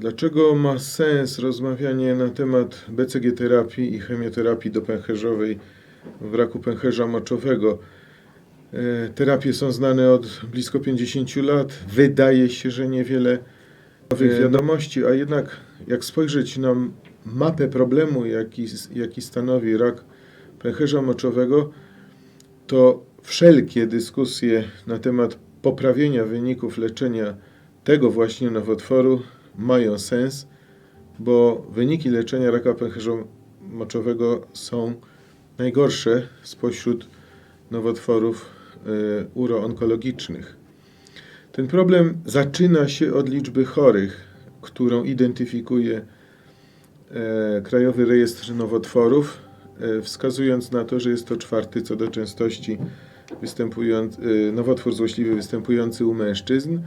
Dlaczego ma sens rozmawianie na temat BCG terapii i chemioterapii dopęcherzowej w raku pęcherza moczowego? E, Terapie są znane od blisko 50 lat. Wydaje się, że niewiele nowych wiadomości, a jednak jak spojrzeć na mapę problemu, jaki, jaki stanowi rak pęcherza moczowego, to wszelkie dyskusje na temat poprawienia wyników leczenia tego właśnie nowotworu mają sens, bo wyniki leczenia raka pęcherza moczowego są najgorsze spośród nowotworów y, uroonkologicznych. Ten problem zaczyna się od liczby chorych, którą identyfikuje e, Krajowy Rejestr Nowotworów, e, wskazując na to, że jest to czwarty co do częstości e, nowotwór złośliwy występujący u mężczyzn.